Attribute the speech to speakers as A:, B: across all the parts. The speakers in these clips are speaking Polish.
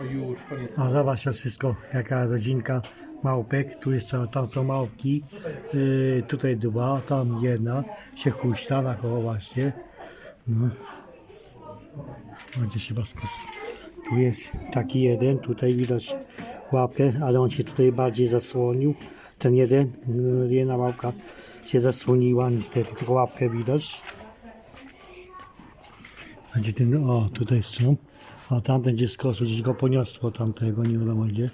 A: O już, koniec.
B: A zobacz wszystko, jaka rodzinka małpek. Tu jest, tam- tam są małpki. Yy, tutaj dwa, tam jedna się huśta na koło właśnie. No. Będzie się baskos. Tu jest taki jeden, tutaj widać łapkę, ale on się tutaj bardziej zasłonił. Ten jeden, yy, jedna małpka się zasłoniła, niestety, tylko łapkę widać. A gdzie ten, o tutaj są. A tamten gdzie skosu, gdzieś go poniosło tamtego, nie wiadomo gdzie.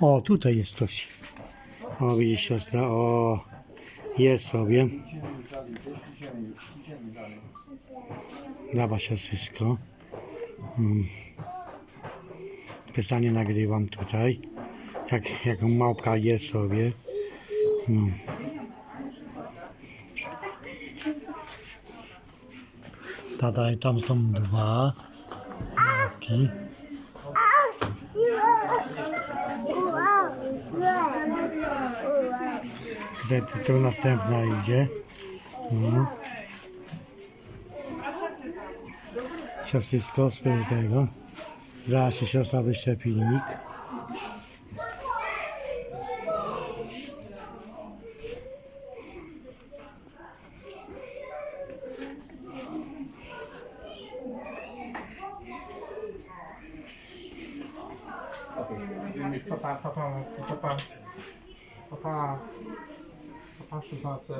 B: O, tutaj jest coś. O, widzisz siostra, o, jest sobie. Dawa się wszystko. Mm. Pytanie nagrywam tutaj. Jak, jak małpka je sobie. Mm. Tutaj tam są dwa małpki. Tutaj tu, następna idzie. No. Siostrysko z tego. Zaraz się siostra wyśle filmik.
A: 你怕怕怕怕吗不怕不怕不怕是不是